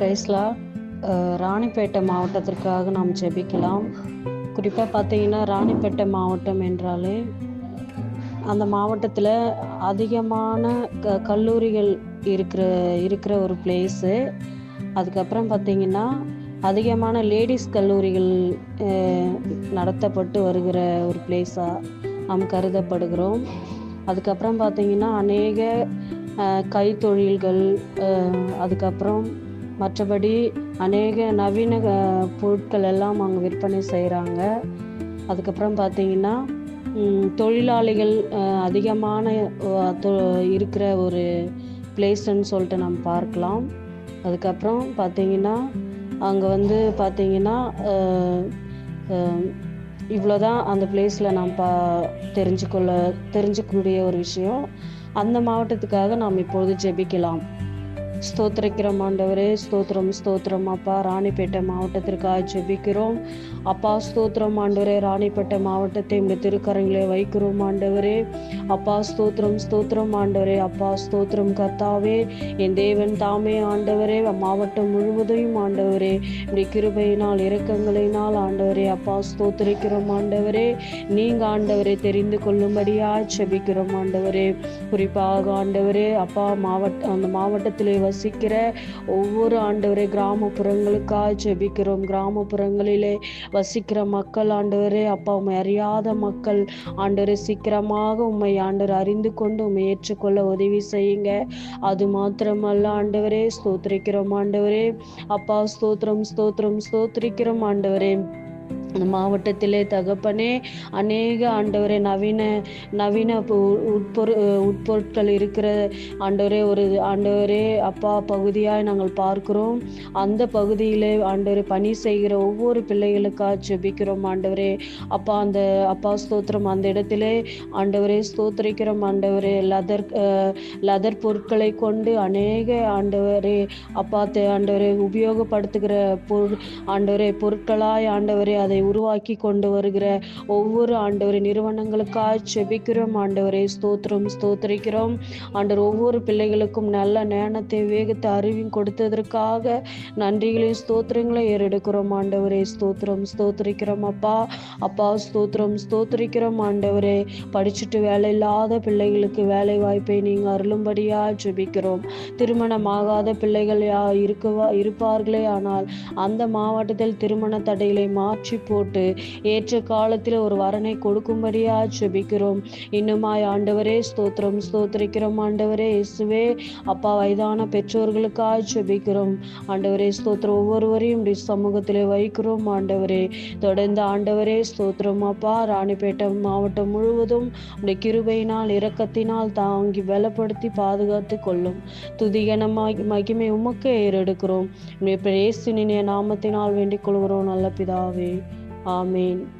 பிரைஸ்லா ராணிப்பேட்டை மாவட்டத்திற்காக நாம் ஜெபிக்கலாம். குறிப்பாக பார்த்தீங்கன்னா ராணிப்பேட்டை மாவட்டம் என்றாலே அந்த மாவட்டத்தில் அதிகமான க கல்லூரிகள் இருக்கிற இருக்கிற ஒரு பிளேஸு அதுக்கப்புறம் பார்த்தீங்கன்னா அதிகமான லேடிஸ் கல்லூரிகள் நடத்தப்பட்டு வருகிற ஒரு பிளேஸாக நாம் கருதப்படுகிறோம். அதுக்கப்புறம் பார்த்தீங்கன்னா அநேக கைத்தொழில்கள் அதுக்கப்புறம் மற்றபடி அநேக நவீன பொருட்கள் எல்லாம் அங்கே விற்பனை செய்கிறாங்க அதுக்கப்புறம் பார்த்தீங்கன்னா தொழிலாளிகள் அதிகமான இருக்கிற ஒரு பிளேஸ்ன்னு சொல்லிட்டு நம்ம பார்க்கலாம். அதுக்கப்புறம் பார்த்தீங்கன்னா அங்கே வந்து பார்த்தீங்கன்னா இவ்வளோதான் அந்த பிளேஸில் நாம் பா தெரிஞ்சுக்கொள்ள தெரிஞ்சுக்கக்கூடிய ஒரு விஷயம். அந்த மாவட்டத்துக்காக நாம் இப்பொழுது ஜெபிக்கலாம். ஸ்தோத்திரிக்கிறோம் ஆண்டவரே ஸ்தோத்திரம் ஸ்தோத்திரம். அப்பா ராணிப்பேட்டை மாவட்டத்திற்காக ஜெபிக்கிறோம். அப்பா ஸ்தோத்திரம் ஆண்டவரே ராணிப்பேட்டை மாவட்டத்தை இந்த திருக்கரங்களே வைக்கிறோம் ஆண்டவரே. அப்பா ஸ்தோத்திரம் ஸ்தோத்திரம் ஆண்டவரே. அப்பா ஸ்தோத்திரம் கர்த்தாவே என் தேவன் தாமே ஆண்டவரே. மாவட்டம் முழுவதையும் ஆண்டவரே இப்படி கிருபையினால் இரக்கங்களினால் ஆண்டவரே. அப்பா ஸ்தோத்திரிக்கிறோம் ஆண்டவரே. நீங்கள் ஆண்டவரை தெரிந்து கொள்ளும்படியாக ஜெபிக்கிறோம் ஆண்டவரே. குறிப்பாக ஆண்டவரே அப்பா மாவட்ட அந்த மாவட்டத்திலே வசிக்கிற ஒவ்வொரு ஆண்டவரே கிராமப்புறங்களுக்காக ஜெபிக்கிறோம். கிராமப்புறங்களிலே வசிக்கிற மக்கள் ஆண்டவரே அப்பா உண்மை அறியாத மக்கள் ஆண்டவரே சீக்கிரமாக உண்மை ஆண்டவர் அறிந்து கொண்டு உண்மை ஏற்றுக்கொள்ள உதவி செய்யுங்க. அது மாத்திரமல்ல ஆண்டவரே ஸ்தோத்திரிக்கிறோம் ஆண்டவரே. அப்பா ஸ்தோத்திரம் ஸ்தோத்திரம் ஸ்தோத்திரிக்கிறோம் ஆண்டவரே. மாவட்டத்திலே தகப்பனே அநேக ஆண்டவரே நவீன நவீன உட்பொரு உட்பொருட்கள் இருக்கிற ஆண்டவரே ஒரு ஆண்டவரே அப்பா பகுதியாய் நாங்கள் பார்க்கிறோம். அந்த பகுதியிலே ஆண்டவரே பணி செய்கிற ஒவ்வொரு பிள்ளைகளுக்காக ஜெபிக்கிறோம் ஆண்டவரே. அப்பா அந்த அப்பா ஸ்தோத்திரம் அந்த இடத்திலே ஆண்டவரே ஸ்தோத்திரிக்கிறோம் ஆண்டவரே. லதர் லதர் பொருட்களை கொண்டு அநேக ஆண்டவரே அப்பா ஆண்டவரே உபயோகப்படுத்துகிற பொருள் ஆண்டவரே பொருட்களாய் ஆண்டவரே அதை உருவாக்கி கொண்டு வருகிற ஒவ்வொரு ஆண்டவரை நிறுவனங்களுக்காக செபிக்கிறோம். ஆண்டவரை ஸ்தோத்திரம் ஸ்தோத்திரிக்கிறோம். ஆண்டவர் ஒவ்வொரு பிள்ளைகளுக்கும் நல்ல ஞானத்தை வேகத்தை அறிவும் கொடுத்ததற்காக நன்றிகளையும் ஸ்தோத்திரங்களையும் ஏறெடுக்கிறோம். ஆண்டவரே ஸ்தோத்திரம் ஸ்தோத்திரிக்கிறோம் அப்பா. அப்பா ஸ்தோத்திரம் ஸ்தோத்திரிக்கிறோம். ஆண்டவரே படிச்சுட்டு வேலை இல்லாத பிள்ளைகளுக்கு வேலை வாய்ப்பை நீங்கள் அருளும்படியா ஜெபிக்கிறோம். திருமணமாகாத பிள்ளைகள் யா இருக்கவா இருப்பார்களே ஆனால் அந்த மாவட்டத்தில் திருமண தடைகளை மாற்றி போட்டு ஏற்ற காலத்தில் ஒரு வரனை கொடுக்கும்படியா ஜெபிக்கிறோம். இன்னுமாய் ஆண்டவரே ஸ்தோத்திரம் ஸ்தோத்திரிக்கிறோம் ஆண்டவரே இயேசுவே. அப்பா வயதான பெற்றோர்களுக்காக ஜெபிக்கிறோம். ஆண்டவரே ஸ்தோத்திரம் ஒவ்வொருவரையும் இப்படி சமூகத்திலே வைக்கிறோம் ஆண்டவரே. தொடர்ந்து ஆண்டவரே ஸ்தோத்திரம் அப்பா. ராணிப்பேட்டை மாவட்டம் முழுவதும் உடைய கிருபையினால் இரக்கத்தினால் தாங்கி பலப்படுத்தி பாதுகாத்து கொள்ளும். துதிகனமாக மகிமை உமக்கு ஏறெடுக்கிறோம். இயேசுவின் நாமத்தினால் வேண்டிக் கொள்கிறோம் நல்ல பிதாவே. Amen.